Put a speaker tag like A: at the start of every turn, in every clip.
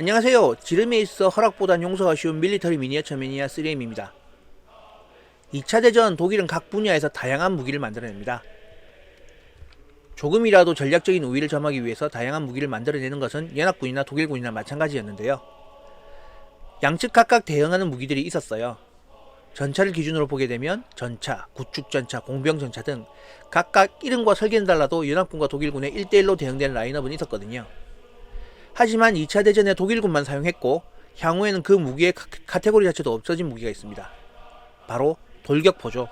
A: 안녕하세요. 지름에 있어 허락보단 용서가 쉬운 밀리터리 미니어처 매니아 3M입니다. 2차 대전 독일은 각 분야에서 다양한 무기를 만들어냅니다. 조금이라도 전략적인 우위를 점하기 위해서 다양한 무기를 만들어내는 것은 연합군이나 독일군이나 마찬가지였는데요. 양측 각각 대응하는 무기들이 있었어요. 전차를 기준으로 보게 되면 전차, 구축전차, 공병전차 등 각각 이름과 설계는 달라도 연합군과 독일군의 1대1로 대응되는 라인업은 있었거든요. 하지만 2차 대전에 독일군만 사용했고 향후에는 그 무기의 카- 카테고리 자체도 없어진 무기가 있습니다. 바로 돌격포죠.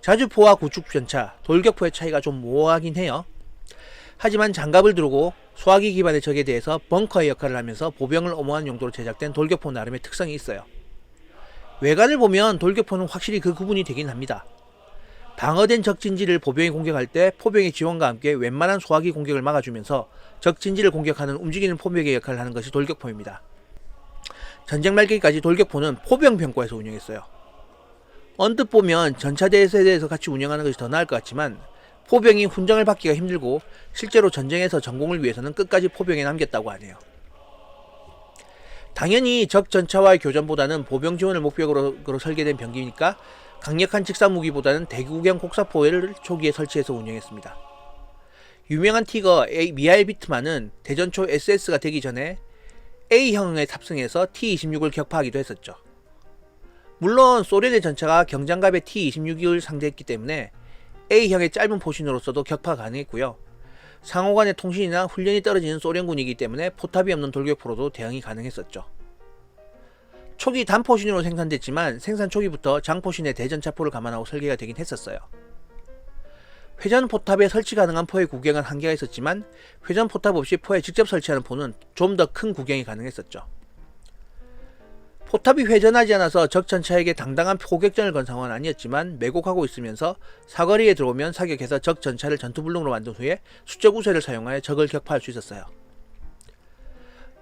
A: 자주포와 구축전차, 돌격포의 차이가 좀 모호하긴 해요. 하지만 장갑을 두르고 소화기 기반의 적에 대해서 벙커의 역할을 하면서 보병을 엄호하는 용도로 제작된 돌격포 나름의 특성이 있어요. 외관을 보면 돌격포는 확실히 그 구분이 되긴 합니다. 방어된 적진지를 보병이 공격할 때 포병의 지원과 함께 웬만한 소화기 공격을 막아주면서 적진지를 공격하는 움직이는 포병의 역할을 하는 것이 돌격포입니다. 전쟁 말기까지 돌격포는 포병 병과에서 운영했어요. 언뜻 보면 전차대에 대해서 같이 운영하는 것이 더 나을 것 같지만 포병이 훈장을 받기가 힘들고 실제로 전쟁에서 전공을 위해서는 끝까지 포병에 남겼다고 하네요. 당연히 적 전차와의 교전보다는 보병 지원을 목표로 설계된 병기니까 강력한 직사 무기보다는 대구경 곡사포를 초기에 설치해서 운영했습니다. 유명한 티거 미하일 비트만은 대전 초 SS가 되기 전에 A형에 탑승해서 T-26을 격파하기도 했었죠. 물론 소련의 전차가 경장갑의 T-26을 상대했기 때문에 A형의 짧은 포신으로서도 격파 가능했고요. 상호 간의 통신이나 훈련이 떨어지는 소련군이기 때문에 포탑이 없는 돌격포로도 대응이 가능했었죠. 초기 단포신으로 생산됐지만 생산 초기부터 장포신의 대전차포를 감안하고 설계가 되긴 했었어요. 회전 포탑에 설치 가능한 포의 구경은 한계가 있었지만 회전 포탑 없이 포에 직접 설치하는 포는 좀 더 큰 구경이 가능했었죠. 포탑이 회전하지 않아서 적 전차에게 당당한 포격전을 건 상황은 아니었지만 매곡하고 있으면서 사거리에 들어오면 사격해서 적 전차를 전투불능으로 만든 후에 수적 우세를 사용하여 적을 격파할 수 있었어요.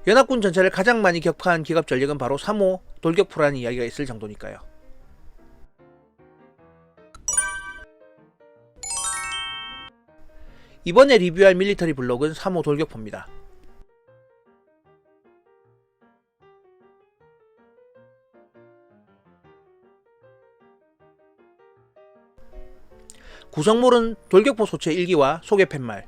A: 연합군 전차를 가장 많이 격파한 기갑 전력은 바로 3호 돌격포라는 이야기가 있을 정도니까요. 이번에 리뷰할 밀리터리 블록은 3호 돌격포입니다. 구성물은 돌격포 소체 1기와 소개 팻말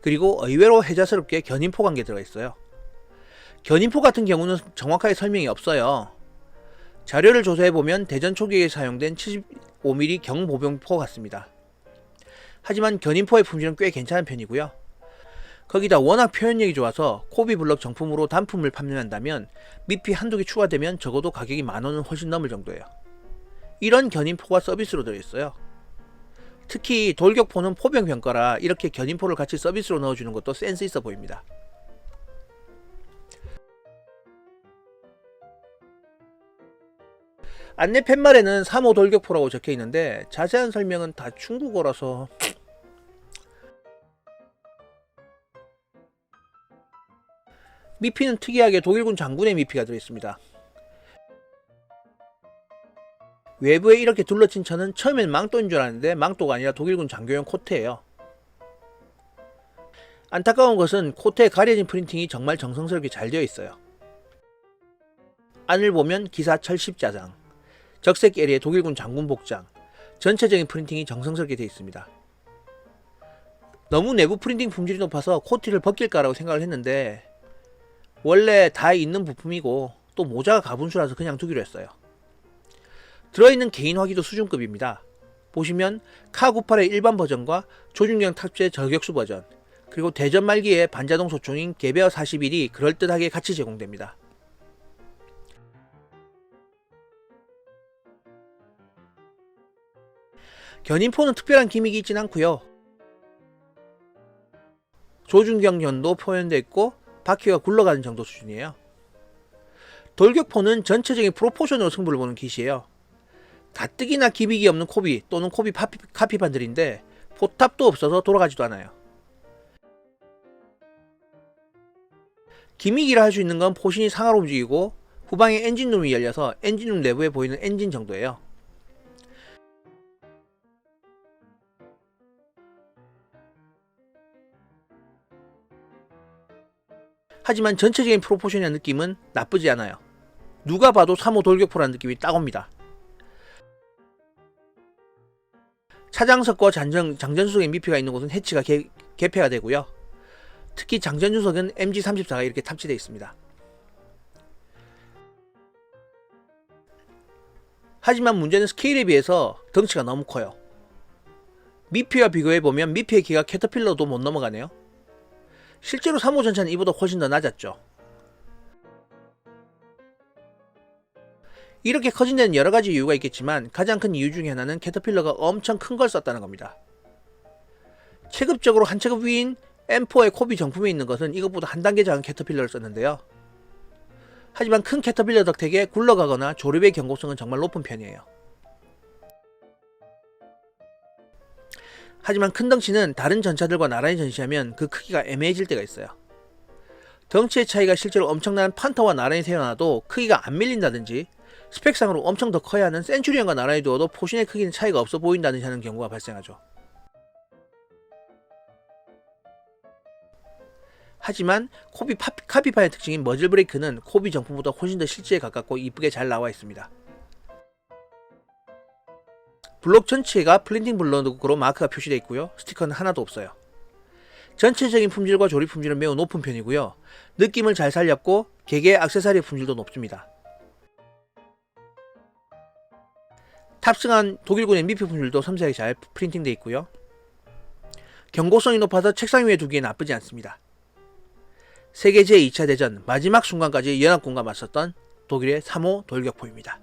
A: 그리고 의외로 해자스럽게 견인포 관계 들어가 있어요. 견인포 같은 경우는 정확하게 설명이 없어요. 자료를 조사해 보면 대전 초기에 사용된 75mm 경보병포 같습니다. 하지만 견인포의 품질은 꽤 괜찮은 편이고요. 거기다 워낙 표현력이 좋아서 코비 블럭 정품으로 단품을 판매한다면 미피 한두 개 추가되면 적어도 가격이 만 원은 훨씬 넘을 정도예요. 이런 견인포가 서비스로 들어있어요. 특히 돌격포는 포병 병가라 이렇게 견인포를 같이 서비스로 넣어주는 것도 센스 있어 보입니다. 안내 팻말에는 3호 돌격포라고 적혀 있는데 자세한 설명은 다 중국어라서 미피는 특이하게 독일군 장군의 미피가 들어있습니다. 외부에 이렇게 둘러친 차는 처음엔 망토인 줄 알았는데 망토가 아니라 독일군 장교용 코트예요. 안타까운 것은 코트에 가려진 프린팅이 정말 정성스럽게 잘 되어 있어요. 안을 보면 기사 철십자장, 적색 에리의 독일군 장군 복장, 전체적인 프린팅이 정성스럽게 되어 있습니다. 너무 내부 프린팅 품질이 높아서 코트를 벗길까라고 생각을 했는데 원래 다 있는 부품이고 또 모자가 가분수라서 그냥 두기로 했어요. 들어있는 개인 화기도 수준급입니다. 보시면 카98의 일반 버전과 조준경 탑재 저격수 버전 그리고 대전 말기에 반자동 소총인 개베어 41이 그럴듯하게 같이 제공됩니다. 견인포는 특별한 기믹이 있진 않고요. 조준경련도 표현되어 있고 바퀴가 굴러가는 정도 수준이에요. 돌격포는 전체적인 프로포션으로 승부를 보는 깃이에요. 가뜩이나 기믹이 없는 코비 또는 코비 파피, 카피반들인데 포탑도 없어서 돌아가지도 않아요. 기믹이라 할 수 있는 건 포신이 상하로 움직이고 후방에 엔진룸이 열려서 엔진룸 내부에 보이는 엔진 정도예요. 하지만 전체적인 프로포션이나 느낌은 나쁘지 않아요. 누가 봐도 3호 돌격포라는 느낌이 딱 옵니다. 차장석과 장전, 장전수석의 미피가 있는 곳은 해치가 개, 개폐가 되고요. 특히 장전주석은 MG34가 이렇게 탑재되어 있습니다. 하지만 문제는 스케일에 비해서 덩치가 너무 커요. 미피와 비교해보면 미피의 키가 캐터필러도 못 넘어가네요. 실제로 3호 전차는 이보다 훨씬 더 낮았죠. 이렇게 커진 데는 여러 가지 이유가 있겠지만 가장 큰 이유 중에 하나는 캐터필러가 엄청 큰 걸 썼다는 겁니다. 체급적으로 한 체급 위인 M4의 코비 정품에 있는 것은 이것보다 한 단계 작은 캐터필러를 썼는데요. 하지만 큰 캐터필러 덕택에 굴러가거나 조립의 경고성은 정말 높은 편이에요. 하지만 큰 덩치는 다른 전차들과 나란히 전시하면 그 크기가 애매해질 때가 있어요. 덩치의 차이가 실제로 엄청난 판터와 나란히 세워놔도 크기가 안 밀린다든지 스펙상으로 엄청 더 커야 하는 센츄리언과 나란히 두어도 포신의 크기는 차이가 없어 보인다든지 하는 경우가 발생하죠. 하지만 코비 파, 카피파의 특징인 머즐 브레이크는 코비 정품보다 훨씬 더 실제에 가깝고 이쁘게 잘 나와 있습니다. 블록 전체가 플린팅 블록으로 마크가 표시되어 있고요. 스티커는 하나도 없어요. 전체적인 품질과 조립 품질은 매우 높은 편이고요. 느낌을 잘 살렸고 개개 액세서리 품질도 높습니다. 탑승한 독일군의 미표 품질도 섬세하게 잘 프린팅되어 있고요. 경고성이 높아서 책상 위에 두기에 나쁘지 않습니다. 세계 제2차 대전 마지막 순간까지 연합군과 맞섰던 독일의 3호 돌격포입니다.